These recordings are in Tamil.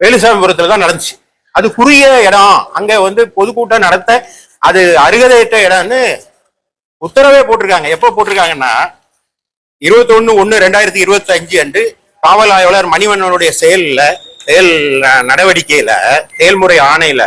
வேலுசாமிபுரத்துல தான் நடந்துச்சு. அது குறுகிய இடம். அங்க வந்து பொதுக்கூட்டம் நடத்த அது அருகதையிட்ட இடம்னு உத்தரவே போட்டிருக்காங்க. எப்போ போட்டிருக்காங்கன்னா இருபத்தி ஒன்று ஒண்ணு ரெண்டாயிரத்தி இருபத்தி அஞ்சு அன்று காவல் ஆய்வாளர் மணிவண்ணனுடைய செயல்ல செயல் நடவடிக்கையில செயல்முறை ஆணையில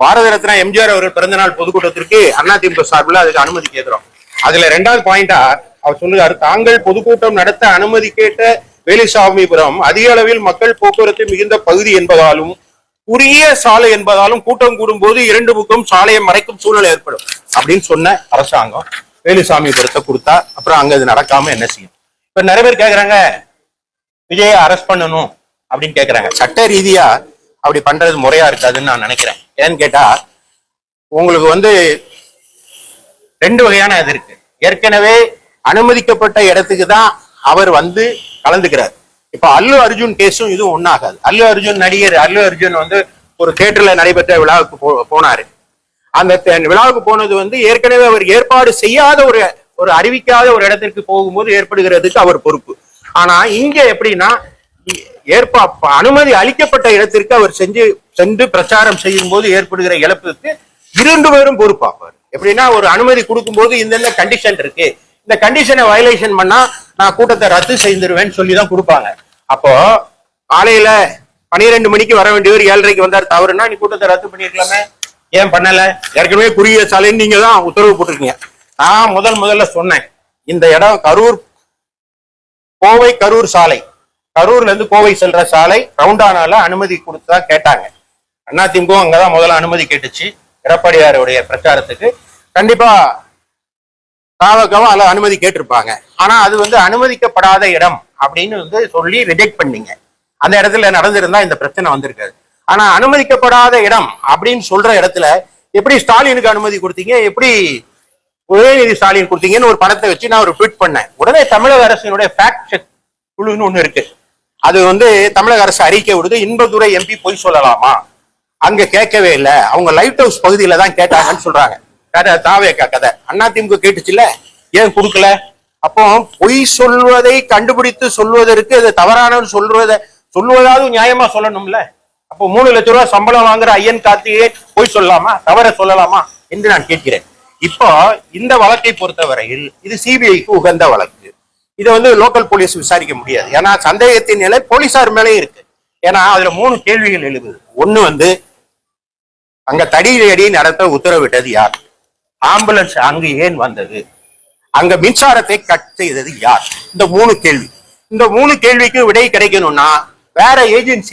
பாரத ரத்னா எம்ஜிஆர் அவர்கள் பிறந்தநாள் பொதுக்கூட்டத்திற்கு அதிமுக சார்பில் அதுக்கு அனுமதி கேட்கிறோம். அதுல ரெண்டாவது பாயிண்டா அவர் சொல்லுகிறார் தாங்கள் பொதுக்கூட்டம் நடத்த அனுமதி கேட்ட வேலுசாமிபுரம் அதிக அளவில் மக்கள் போக்குவரத்து மிகுந்த பகுதி என்பதாலும் குறுகிய சாலை என்பதாலும் கூட்டம் கூடும்போது இரண்டு பக்கம் சாலையை மறைக்கும் சூழல் ஏற்படும் அப்படின்னு சொன்ன அரசாங்கம் வேலுசாமிபுரத்தை கொடுத்தா அப்புறம் அங்க இது நடக்காம என்ன செய்யும்? இப்ப நிறைய பேர் கேக்குறாங்க விஜய அரெஸ்ட் பண்ணணும் அப்படின்னு கேக்குறாங்க. சட்ட ரீதியா அப்படி பண்றது முறையா இருக்காதுன்னு நான் நினைக்கிறேன். ஏன்னு கேட்டா உங்களுக்கு வந்து ரெண்டு வகையான இது இருக்கு. ஏற்கனவே அனுமதிக்கப்பட்ட இடத்துக்கு தான் அவர் வந்து கலந்துக்கிறார். இப்ப அல்லு அர்ஜுன் கேஸும் இதுவும் ஒண்ணாகாது. அல்லு அர்ஜுன் நடிகர் அல்லு அர்ஜுன் வந்து ஒரு தியேட்டர்ல நடைபெற்ற விழாவுக்கு போ- போனாரு. அந்த விழாவுக்கு போனது வந்து ஏற்கனவே அவர் ஏற்பாடு செய்யாத ஒரு ஒரு அறிவிக்காத ஒரு இடத்திற்கு போகும்போது ஏற்படுகிறதுக்கு அவர் பொறுப்பு. ஆனா இங்க எப்படின்னா ஏற்பா அனுமதி அளிக்கப்பட்ட இடத்திற்கு அவர் செஞ்சு சென்று பிரச்சாரம் செய்யும் போது ஏற்படுகிற இழப்புக்கு இரண்டு பேரும் பொறுப்பாப்பார். எப்படின்னா ஒரு அனுமதி கொடுக்கும்போது இந்த கண்டிஷன் இருக்கு. இந்த கண்டிஷனை வயலேஷன் பண்ணா நான் கூட்டத்தை ரத்து செய்திருவேன்னு சொல்லி தான் கொடுப்பாங்க. அப்போ காலையில பனிரெண்டு மணிக்கு வர வேண்டியவர் ஏழரைக்கு வந்தார். தவறுனா நீ கூட்டத்தை ரத்து பண்ணிருக்கலாமே. ஏன் பண்ணல? ஏற்கனவே குறுகிய சாலைன்னு நீங்க தான் உத்தரவு போட்டிருக்கீங்க. நான் முதல் முதல்ல சொன்னேன். இந்த இடம் கரூர் கோவை கரூர் சாலை. கரூர்ல இருந்து கோவை செல்ற சாலை ரவுண்டானால அனுமதி கொடுத்ததா கேட்டாங்க. அதிமுக அங்கதான் முதல்ல அனுமதி கேட்டுச்சு. எடப்பாடியாருடைய பிரச்சாரத்துக்கு. கண்டிப்பா தாவகவும் அதில் அனுமதி கேட்டிருப்பாங்க. ஆனா அது வந்து அனுமதிக்கப்படாத இடம் அப்படின்னு வந்து சொல்லி ரிஜெக்ட் பண்ணீங்க. அந்த இடத்துல நடந்திருந்தா இந்த பிரச்சனை வந்திருக்காது. ஆனா அனுமதிக்கப்படாத இடம் அப்படின்னு சொல்ற இடத்துல எப்படி ஸ்டாலினுக்கு அனுமதி கொடுத்தீங்க? எப்படி உதயநிதி ஸ்டாலின் கொடுத்தீங்கன்னு ஒரு படத்தை வச்சு நான் ஒரு ட்வீட் பண்ணேன். உடனே தமிழக அரசினுடைய ஃபேக்ட் செக் குழுன்னு ஒண்ணு இருக்கு. அது வந்து தமிழக அரசு அறிக்கை விடுது. இன்பதுரை எம்பி பொய் சொல்லலாமா? அங்க கேட்கவே இல்லை. அவங்க லைட் ஹவுஸ் பகுதியில தான் கேட்டாங்கன்னு சொல்றாங்க. கதை தாவேக்கா கதை. அதிமுக கேட்டுச்சுல்ல? ஏன் கொடுக்கல? அப்போ பொய் சொல்வதை கண்டுபிடித்து சொல்வதற்கு அது தவறானவர் சொல்வதை சொல்லுவதாவது நியாயமா சொல்லணும்ல? அப்போ மூணு லட்ச ரூபாய் சம்பளம் வாங்குற ஐயன் கார்த்திகே பொய் சொல்லலாமா? தவற சொல்லலாமா? என்று நான் கேட்கிறேன். இப்போ இந்த வழக்கை பொறுத்தவரையில் இது சிபிஐக்கு உகந்த வழக்கு. இதை வந்து லோக்கல் போலீஸ் விசாரிக்க முடியாது. ஏன்னா சந்தேகத்தின் நிலை போலீசார் மேலே இருக்கு. ஏன்னா அதுல மூணு கேள்விகள் எழுது. ஒண்ணு வந்து அங்க தடியடி நடத்த உத்தரவிட்டது யார்? ஆம்புலன்ஸ் அங்கு ஏன் வந்தது? அங்க மின்சாரத்தை கட் செய்தது யார்? இந்த மூணு கேள்வி. இந்த மூணு கேள்விக்கு விடை கிடைக்கணும்னா வேற ஏஜென்சி